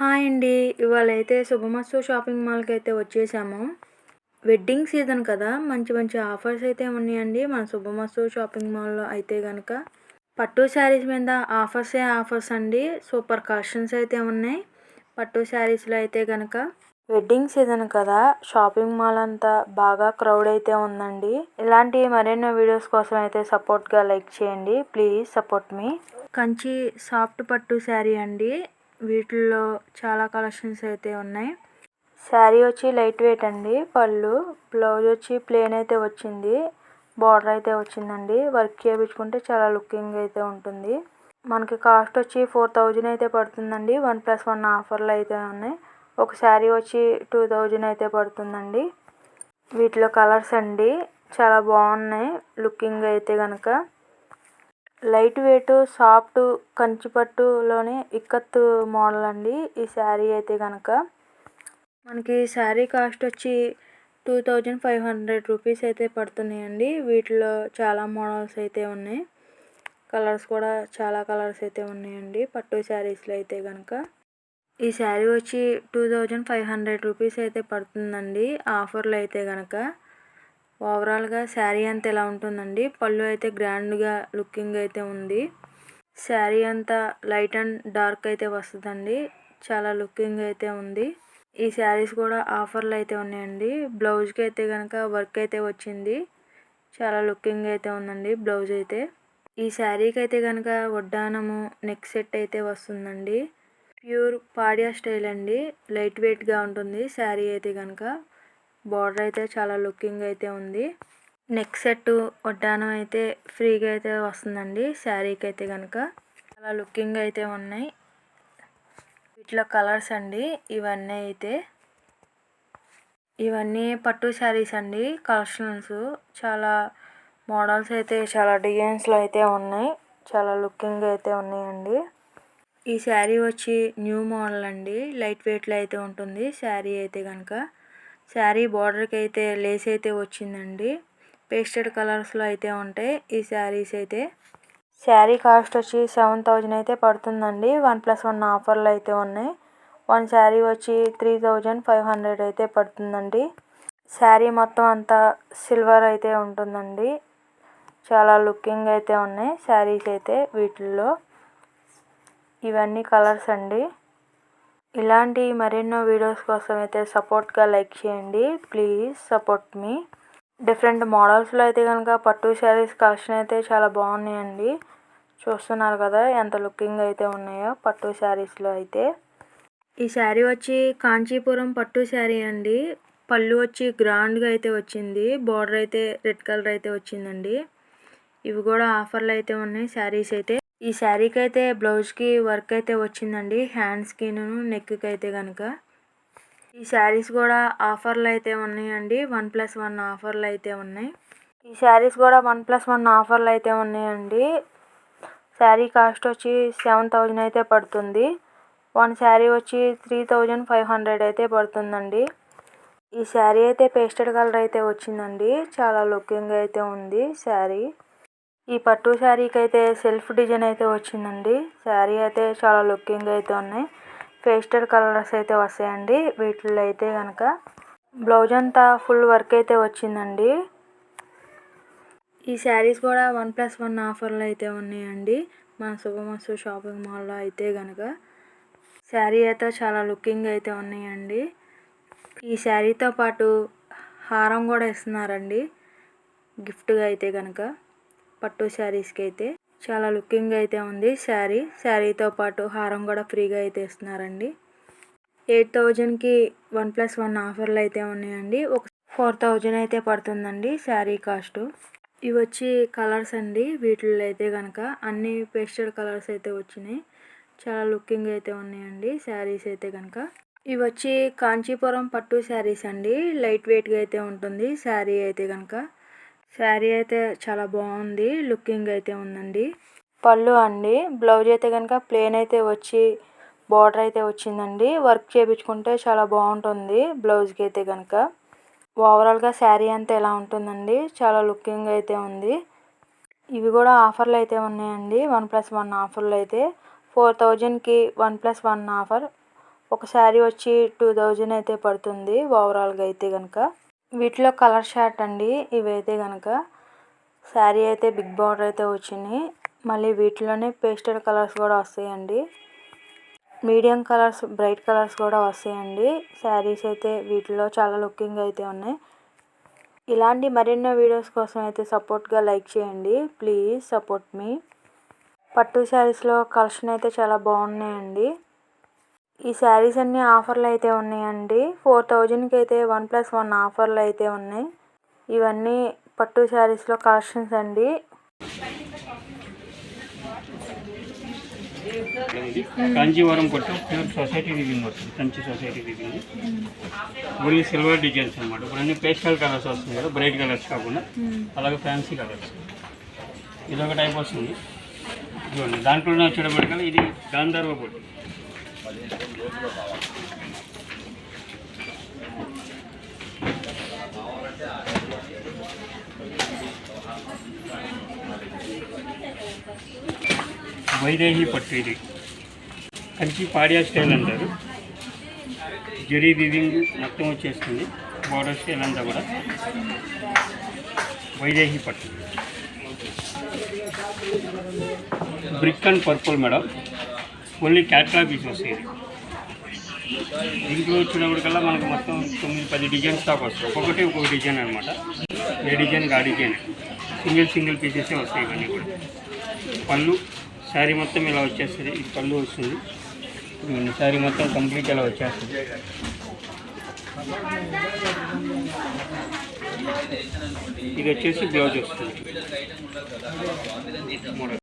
Hi అండి. ఇవాళ అయితే శుభమస్తు షాపింగ్ మాల్కి అయితే వచ్చేసాము. వెడ్డింగ్ సీజన్ కదా. మంచి మంచి ఆఫర్స్ అయితే ఉన్నాయండి. మన శుభమస్తు షాపింగ్ మాల్లో అయితే కనుక పట్టు శారీస్ మీద ఆఫర్సే ఆఫర్స్ అండి. సూపర్ కలెక్షన్స్ అయితే ఉన్నాయి. పట్టు శారీస్లో అయితే కనుక వెడ్డింగ్ సీజన్ కదా. షాపింగ్ మాల్ అంతా బాగా క్రౌడ్ అయితే ఉందండి. ఇలాంటి మరెన్నో వీడియోస్ కోసం అయితే సపోర్ట్గా లైక్ చేయండి. Please support me. Kanchi soft పట్టు శారీ అండి. వీటిల్లో చాలా కలెక్షన్స్ అయితే ఉన్నాయి. శారీ వచ్చి లైట్ వెయిట్ అండి పళ్ళు బ్లౌజ్ వచ్చి ప్లేన్ అయితే వచ్చింది బార్డర్ అయితే వచ్చిందండి. వర్క్ చేయించుకుంటే చాలా లుకింగ్ అయితే ఉంటుంది. మనకి కాస్ట్ వచ్చి ఫోర్ థౌజండ్ అయితే పడుతుందండి. వన్ ప్లస్ వన్ ఆఫర్లు అయితే ఉన్నాయి. ఒక శారీ వచ్చి టూ థౌజండ్ అయితే పడుతుందండి. వీటిలో కలర్స్ అండి చాలా బాగున్నాయి లుకింగ్ అయితే కనుక లైట్ వెయిట్ సాఫ్ట్ కంచిపట్టులోనే ఇక్కత్తు మోడల్ అండి. ఈ శారీ అయితే కనుక మనకి శారీ కాస్ట్ వచ్చి two thousand five hundred rupees అయితే పడుతున్నాయండి. వీటిలో చాలా మోడల్స్ అయితే ఉన్నాయి. కలర్స్ కూడా చాలా కలర్స్ అయితే ఉన్నాయండి పట్టు శారీస్లో అయితే కనుక ఈ శారీ వచ్చి two thousand five hundred rupees అయితే పడుతుందండి ఆఫర్లో అయితే కనుక ఓవరాల్గా శారీ అంతా ఎలా ఉంటుందండి? పళ్ళు అయితే గ్రాండ్గా లుకింగ్ అయితే ఉంది. శారీ అంతా లైట్ అండ్ డార్క్ అయితే వస్తుందండి. చాలా లుకింగ్ అయితే ఉంది. ఈ శారీస్ కూడా ఆఫర్లు అయితే ఉన్నాయండి. బ్లౌజ్కి అయితే కనుక వర్క్ అయితే వచ్చింది. చాలా లుకింగ్ అయితే ఉందండి బ్లౌజ్ అయితే. ఈ శారీకి అయితే కనుక వడ్డానము నెక్ సెట్ అయితే వస్తుందండి. ప్యూర్ పాడియా స్టైల్ అండి. లైట్ వెయిట్గా ఉంటుంది శారీ అయితే కనుక బార్డర్ అయితే చాలా లుకింగ్ అయితే ఉంది. నెక్ సెట్ వడ్డానం అయితే ఫ్రీగా అయితే వస్తుందండి. శారీకి అయితే కనుక చాలా లుకింగ్ అయితే ఉన్నాయి. వీటిలో కలర్స్ అండి. ఇవన్నీ అయితే. ఇవన్నీ పట్టు శారీస్ అండి. కలెక్షన్స్. చాలా మోడల్స్ అయితే చాలా డిజైన్స్లో అయితే ఉన్నాయి. చాలా లుకింగ్ అయితే ఉన్నాయండి. ఈ శారీ వచ్చి న్యూ మోడల్ అండి. లైట్ వెయిట్లో అయితే ఉంటుంది. శారీ అయితే కనుక శారీ బార్డర్కి అయితే లేస్ అయితే వచ్చిందండి. పేస్టెడ్ కలర్స్లో అయితే ఉంటాయి. ఈ శారీస్ అయితే శారీ కాస్ట్ వచ్చి సెవెన్ థౌజండ్ అయితే పడుతుందండి. వన్ ప్లస్ వన్ ఆఫర్లు అయితే ఉన్నాయి. వన్ శారీ వచ్చి త్రీ థౌజండ్ ఫైవ్ హండ్రెడ్ అయితే పడుతుందండి. శారీ మొత్తం అంతా సిల్వర్ అయితే ఉంటుందండి. చాలా లుకింగ్ అయితే ఉన్నాయి శారీస్ అయితే వీటిల్లో. ఇవన్నీ కలర్స్ అండి. ఇలాంటి మరెన్నో వీడియోస్ కోసం అయితే సపోర్ట్గా లైక్ చేయండి. Please support me. డిఫరెంట్ మోడల్స్లో అయితే కనుక పట్టు శారీస్ కలెక్షన్ అయితే చాలా బాగున్నాయండి. చూస్తున్నారు కదా ఎంత లుకింగ్ అయితే ఉన్నాయో పట్టు శారీస్లో అయితే. ఈ శారీ వచ్చి కాంచీపురం పట్టు శారీ అండి. పళ్ళు వచ్చి గ్రాండ్గా అయితే వచ్చింది. బార్డర్ అయితే రెడ్ కలర్ అయితే వచ్చిందండి. ఇవి కూడా ఆఫర్లు అయితే ఉన్నాయి. శారీస్ అయితే ఈ శారీకి అయితే బ్లౌజ్కి వర్క్ అయితే వచ్చిందండి. హ్యాండ్స్కి నెక్కి అయితే కనుక ఈ శారీస్ కూడా ఆఫర్లు అయితే ఉన్నాయండి. వన్ ప్లస్ వన్ ఆఫర్లు అయితే ఉన్నాయి. ఈ శారీస్ కూడా వన్ ప్లస్ వన్ ఆఫర్లు అయితే ఉన్నాయండి. శారీ కాస్ట్ వచ్చి సెవెన్ థౌజండ్ అయితే పడుతుంది. వన్ శారీ వచ్చి త్రీ థౌజండ్ ఫైవ్ హండ్రెడ్ అయితే పడుతుందండి. ఈ శారీ అయితే పేస్టెడ్ కలర్ అయితే వచ్చిందండి. చాలా లుకింగ్ అయితే ఉంది శారీ. ఈ పట్టు శారీకి అయితే సెల్ఫ్ డిజైన్ అయితే వచ్చిందండి. శారీ అయితే చాలా లుకింగ్ అయితే ఉన్నాయి. పేస్టల్ కలర్స్ అయితే వస్తాయండి. వీటిల్లో అయితే కనుక బ్లౌజ్ అంతా ఫుల్ వర్క్ అయితే వచ్చిందండి. ఈ శారీస్ కూడా వన్ ప్లస్ వన్ ఆఫర్లు అయితే ఉన్నాయండి. మన శుభమస్తు షాపింగ్ మాల్లో అయితే కనుక శారీ అయితే చాలా లుకింగ్ అయితే ఉన్నాయండి. ఈ శారీతో పాటు హారం కూడా ఇస్తున్నారండి. గిఫ్ట్గా అయితే కనుక పట్టు శారీస్కి అయితే చాలా లుకింగ్ అయితే ఉంది శారీ. శారీతో పాటు హారం కూడా ఫ్రీగా అయితే ఇస్తున్నారండి. ఎయిట్ థౌజండ్కి వన్ ప్లస్ వన్ ఆఫర్లు అయితే ఉన్నాయండి. ఒక ఫోర్ థౌజండ్ అయితే పడుతుందండి శారీ కాస్ట్. ఇవి వచ్చి కలర్స్ అండి. వీటిల్లో అయితే కనుక అన్ని పేస్టెడ్ కలర్స్ అయితే వచ్చినాయి. చాలా లుకింగ్ అయితే ఉన్నాయండి శారీస్ అయితే కనుక ఇవి వచ్చి కాంచీపురం పట్టు శారీస్ అండి. లైట్ వెయిట్గా అయితే ఉంటుంది శారీ అయితే కనుక శారీ అయితే చాలా బాగుంది లుకింగ్ అయితే ఉందండి. పళ్ళు అండి బ్లౌజ్ అయితే కనుక ప్లేన్ అయితే వచ్చి బార్డర్ అయితే వచ్చిందండి. వర్క్ చేయించుకుంటే చాలా బాగుంటుంది బ్లౌజ్కి అయితే కనుక ఓవరాల్గా శారీ అంతా ఎలా ఉంటుందండి? చాలా లుకింగ్ అయితే ఉంది. ఇవి కూడా ఆఫర్లు అయితే ఉన్నాయండి. వన్ ప్లస్ వన్ ఆఫర్లు అయితే. ఫోర్ థౌజండ్కి వన్ ప్లస్ వన్ ఆఫర్. ఒక శారీ వచ్చి టూ థౌజండ్ అయితే పడుతుంది ఓవరాల్గా అయితే కనుక వీటిలో కలర్ షార్ట్ అండి. ఇవైతే కనుక శారీ అయితే బిగ్ బార్డర్ అయితే వచ్చినాయి మళ్ళీ వీటిలోనే పేస్టల్ కలర్స్ కూడా వస్తాయండి. మీడియం కలర్స్ బ్రైట్ కలర్స్ కూడా వస్తాయండి. శారీస్ అయితే వీటిలో చాలా లుకింగ్ అయితే ఉన్నాయి. ఇలాంటి మరెన్నో వీడియోస్ కోసం అయితే సపోర్ట్గా లైక్ చేయండి. Please support me. పట్టు శారీస్లో కలెక్షన్ అయితే చాలా బాగున్నాయండి. ఈ శారీస్ అన్నీ ఆఫర్లు అయితే ఉన్నాయండి. ఫోర్ థౌజండ్కి అయితే వన్ ప్లస్ వన్ ఆఫర్లు అయితే ఉన్నాయి. ఇవన్నీ పట్టు శారీస్లో కలెక్షన్స్ అండి. ఇది కాంజీవరం పట్టు ప్యూర్ సొసైటీ రివింగ్ వస్తుంది కంచి సొసైటీ రివింగ్ ఓన్లీ సిల్వర్ డిజైన్స్ అనమాట ఇప్పుడు అన్ని పేస్టల్ కలర్స్ వస్తుంది కదా బ్రైట్ కలర్స్ కాకుండా అలాగే ఫ్యాన్సీ కలర్స్. ఇది ఒక టైప్ వస్తుంది. చూడండి దాంట్లో చూడబడగల ఇది గాంధర్వ పట్టు. వైదేహి పట్టు ఇది కంచి పాడియా స్టైల్ అంటారు. జరీ వివింగ్ మొత్తం వచ్చేస్తుంది. బార్డర్ స్టైల్ అంతా కూడా. వైదేహి పట్టు brick and purple madam. Only catalogue piece వస్తాయి. ఇంట్లో వచ్చినప్పటికల్లా మనకు మొత్తం తొమ్మిది పది డిజైన్ స్టాక్ వస్తాయి. ఒక్కొక్కటి ఒక్కొక్క డిజైన్ అనమాట ఏ డిజైన్ ఆ డిజైన్. సింగిల్ సింగిల్ పీసెసే వస్తాయి ఇవన్నీ కూడా. పళ్ళు శారీ మొత్తం ఇలా వచ్చేస్తుంది. ఈ పళ్ళు వస్తుంది. శారీ మొత్తం కంప్లీట్ ఇలా వచ్చేస్తుంది. ఇది వచ్చేసి బ్లౌజ్ వస్తుంది.